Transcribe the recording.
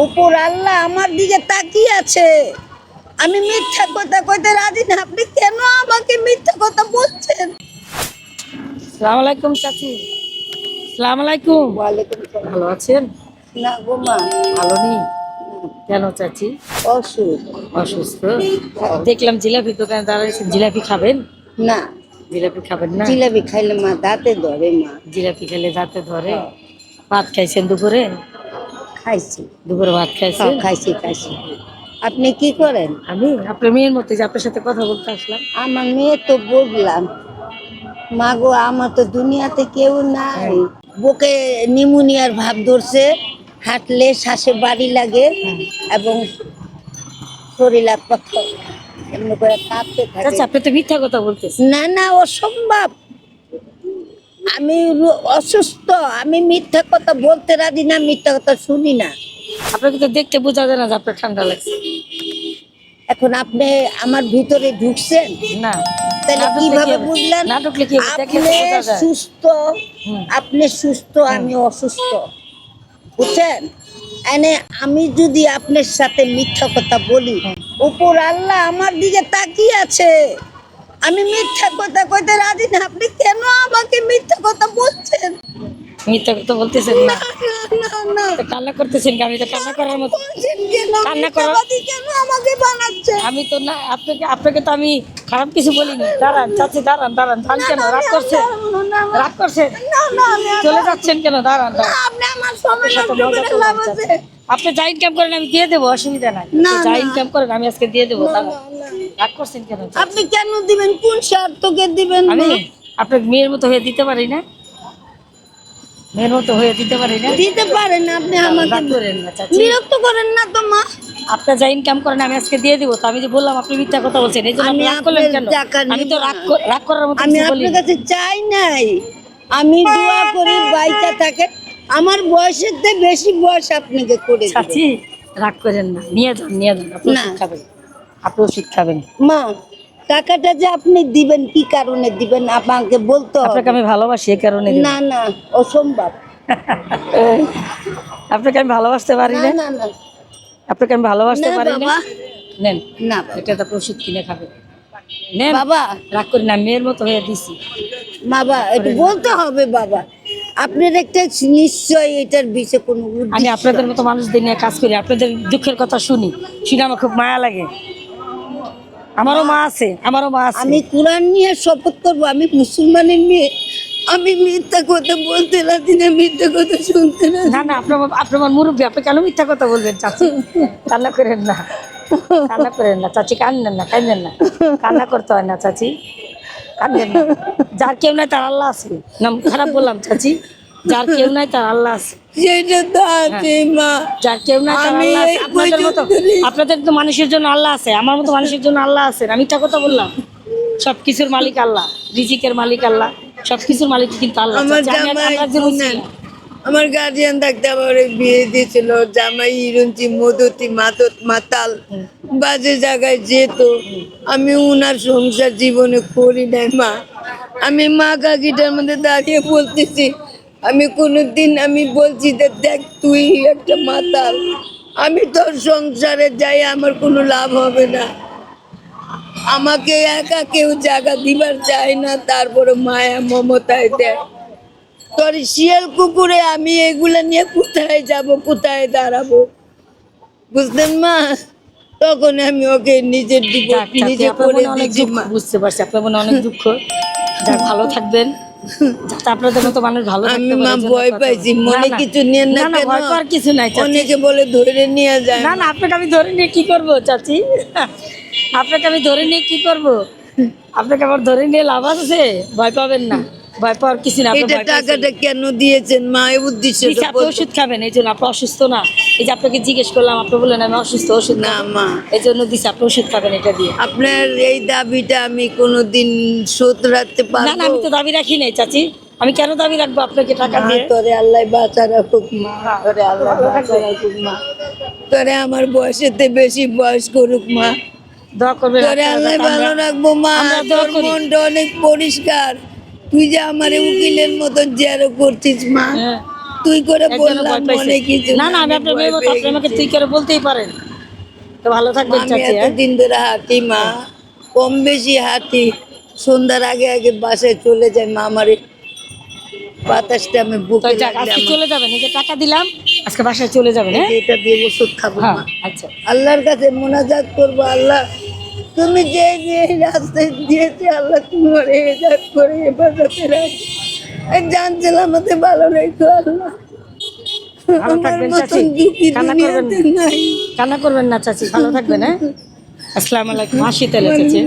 উপর আল্লাহ আমার দিকে তাকিয়ে আছে। আমি মিথ্যা কথা কইতে রাজি না। আপনি কেন আমাকে মিথ্যা কথা বলছেন? সালাম আলাইকুম চাচি। সালাম আলাইকুম। ওয়ালাইকুম ভালো আছেন? না গো মা। ভালো নেই? কেন চাচি? অসুখ। অসুস্থ? দেখলাম জিলাপি দোকানে দাঁড়িয়েছেন জিলাপি খাবেন? না। জিলাপি খাবেন না? জিলাপি খাইলে মা দাঁতে ধরে মা। জিলাপি খেলে দাঁতে ধরে? ভাত খাইছেন দুপুরে? খাইছি দুপুরে ভাত খাইছেন হ্যাঁ, খাইছি খাইছি। আপনি কি করেন? আমি আপনার মেয়ের মতো যে আপনার সাথে কথা বলতে আসলাম। আমার মেয়ে তো বুঝলাম মা গো আমার তো দুনিয়াতে কেউ নাই। বুকে নিমোনিয়ার ভাব ধরছে হাঁটলে শ্বাসে বাড়ি লাগে এবং শরীরে পাথর এমনি করে কাঁপতে থাকে। আপনি তো মিথ্যা কথা বলতেছেন। না না অসম্ভব আমি অসুস্থ আমি মিথ্যা কথা বলতে রাজি না মিথ্যা কথা শুনি না। আপনাকে তো দেখতে বোঝা যায় না যে আপনার ঠান্ডা লাগছে। এখন আপনি আমার ভিতরে ঢুকছেন? না। তাহলে কীভাবে বুঝলেন? নাটক লিখে দেখলে আপনি তো বোঝা যায়। সুস্থ আপনি সুস্থ আমি অসুস্থ। বুঝছেন? এনে আমি যদি আপনার সাথে মিথ্যা কথা বলি উপর আল্লাহ আমার দিকে তাকিয়ে আছে। আমি মিথ্যা কথা কইতে রাজি না আপনি কেন আমাকে মিথ্যা কথা বলছেন মিথ্যা কথা বলতেছেন না। কান্না করতেছেন? আমি তো কান্না করার মতো কান্না করো। আমাকে বানাচ্ছেন আমি তো না আপনাকে আপনাকে তো আমি খারাপ কিছু বলিনি। দাঁড়ান চাচি দাঁড়ান দাঁড়ান দাঁড়ান কেন রাগ করছেন রাগ করছেন না না আমি চলে যাচ্ছেন কেন? দাঁড়ান দাঁড়ান। আপনি যা ইনকাম করেন আমি দিয়ে দেবো অসুবিধা নাই। যা ইনকাম করেন আমি আজকে দিয়ে দেবো দাঁড়ান। রাগ করছেন কেন আপনি কেন দিবেন? কোন স্বার্থকে দিবেন আমি আপনার মেয়ের মতো হয়ে দিতে পারি না? মেয়ের মতো হয়ে দিতে পারি না। দিতে পারেন আপনি আমাকে করেন না চাচি। বিরক্ত করেন না তো মা। আপনার যা ইনকাম করেন আমি আজকে দিয়ে দেবো। তো আমি যে বললাম আপনি মিথ্যা কথা বলছেন এই জন্য আমি রাগ করলেন কেন? আমি তো রাগ রাগ করার মতো আমি আপনার কাছে চাই নাই। আমি দোয়া করি বাইচা থাকে। আমার বয়সের থেকে বেশি বয়স আপনাকে করে চাচি রাগ করেন না। নিয়ে যান নিয়ে যান আপনি না। ওষুধ খাবেন আপনি ওষুধ খাবেন মা টাকাটা যে আপনি দিবেন কি কারণে দিবেন আমাকে বলতে হবে। আপনাকে আমি ভালোবাসি এই কারণে না না অসম্ভব। আপনাকে আমি ভালোবাসতে পারি না? না না আপনাকে আমি ভালোবাসতে পারি না? বাবা। নেন না এটা তো ওষুধ কিনে খাবেন নেন বাবা। রাগ করি না মেয়ের মতো হয়ে দিছি। বাবা একটু বলতে হবে বাবা। আপনার একটা নিশ্চয় এটার বিষয়ে কোনো আমি আপনাদের মতো মানুষদের নিয়ে কাজ করি আপনাদের দুঃখের কথা শুনি। শুনে আমার খুব মায়া লাগে। আমারও মা আছে আমারও মা আছে। আমি কোরআন নিয়ে শপথ করব আমি মুসলমানের মেয়ে। আমি মিথ্যা কথা বলতে রাজি না মিথ্যা কথা শুনতে না না না আপনার আপনার মুরব্বী আপনি কেন মিথ্যা কথা বলবেন চাচি? কান্না করেন না। কান্না করেন না চাচি কান্দেন না কান্দেন না। কান্না করতে হয় না চাচি। কান্দেন না। যার কেউ নাই তার আল্লাহ আছে। নাম খারাপ বললাম চাচি। যার কেউ নাই তার আল্লাহ আছে। সেটা তো আছে মা যার কেউ নাই তার আল্লাহ আছে। আপনাদের মতো আপনাদের তো মানুষের জন্য আল্লাহ আছে। আমার মতো মানুষের জন্য আল্লাহ আছে। আমি মিথ্যা কথা বললাম। সব কিছুর মালিক আল্লাহ। রিজিকের মালিক আল্লাহ। সব কিছুর মালিক কিন্তু আল্লাহ আমার গার্জিয়ান থাকতে আমার বিয়ে দিয়েছিল। জামাই ইরুঞ্চি মধুতি মাতত মাতাল। বাজে জায়গায় যেত। আমি উনার সংসার জীবনে করি নাই মা। আমি মা কাকিটার মধ্যে দাঁড়িয়ে বলতেছি আমি কোনোদিন আমি বলছি যে দেখ তুই একটা মাতাল। আমি তোর সংসারে যাই আমার কোনো লাভ হবে না। আমাকে একা কেউ জায়গা দিবার চায় না তারপরে মায়া মমতায় দেয়। তোর শিয়াল কুকুরে আমি এগুলা নিয়ে কোথায় যাব কোথায় দাঁড়াবো? বুঝলেন মা? তখন আমি ওকে নিজের দিকে নিজে করে বুঝতে পারছি আপনার মনে অনেক দুঃখ। যা ভালো থাকবেন। আপনাদের মতো মানুষ ভালো আমি মা ভয় পাইছি মনে। কিছু নিয়ে না না না ভয় পাওয়ার কিছু নাই। অনেকে বলে ধরে নিয়ে যায়। না না আপনাকে আমি ধরে নিয়ে কি করব চাচি? আপনাকে আমি ধরে নিয়ে কি করব? আপনাকে আবার ধরে নিয়ে লাভ আছে? ভয় পাবেন না। ভয় পাওয়ার কিছু না এটা টাকাটা কেন দিয়েছেন? মা এই আপনি ওষুধ খাবেন এই জন্য আপনি অসুস্থ না। এই যে আপনাকে জিজ্ঞেস করলাম আপনি বললেন আমি অসুস্থ ওষুধ না মা। এই জন্য দিছি আপনি ওষুধ খাবেন এটা দিয়ে। আপনার এই দাবিটা আমি কোনোদিন শোধ রাখতে না না আমি তো দাবি রাখি নাই চাচি। আমি কেন দাবি রাখব আপনাকে টাকা দিয়ে? তোরে আল্লাহ বাঁচা রাখুক মা। তোরে আল্লাহ বাঁচা রাখুক মা। তোরে আমার বয়সেতে বেশি বয়স করুক মা। দোয়া করবেন তোরে আল্লাহ ভালো রাখব মা। আমরা তোর। মনটা অনেক পরিষ্কার। তুই যে আমার উকিলের মতন জেরো করছিস মা। হ্যাঁ, তুই করে বললাম মনে কিছু না না আমি আপনার মেয়ে মতো আপনি আমাকে তুই করে বলতেই পারেন। তো ভালো থাকবেন চাচি হ্যাঁ? এতদিন ধরে হাঁটি মা। কম বেশি হাতি সন্ধ্যার আগে আগে বাসায় চলে যাই মা আমার বাতাসটা আমি বুকে আজকে চলে যাবেন এই যে টাকা দিলাম আজকে বাসায় চলে যাবেন হ্যাঁ? এটা দিয়ে ওষুধ খাব আচ্ছা। আল্লাহর কাছে মোনাজাত করব আল্লাহ তুমি যে যে রাস্তায় দিয়েছে আল্লাহ তুমি মরে হেজাত করে হেফাজতে রাখ জানছিলাম আমাদের ভালো রেখো আল্লাহ। কান্না করবেন না চাচি ভালো থাকবেন হ্যাঁ? আসসালাম আলাইকুম। আসি তাহলে চাচি।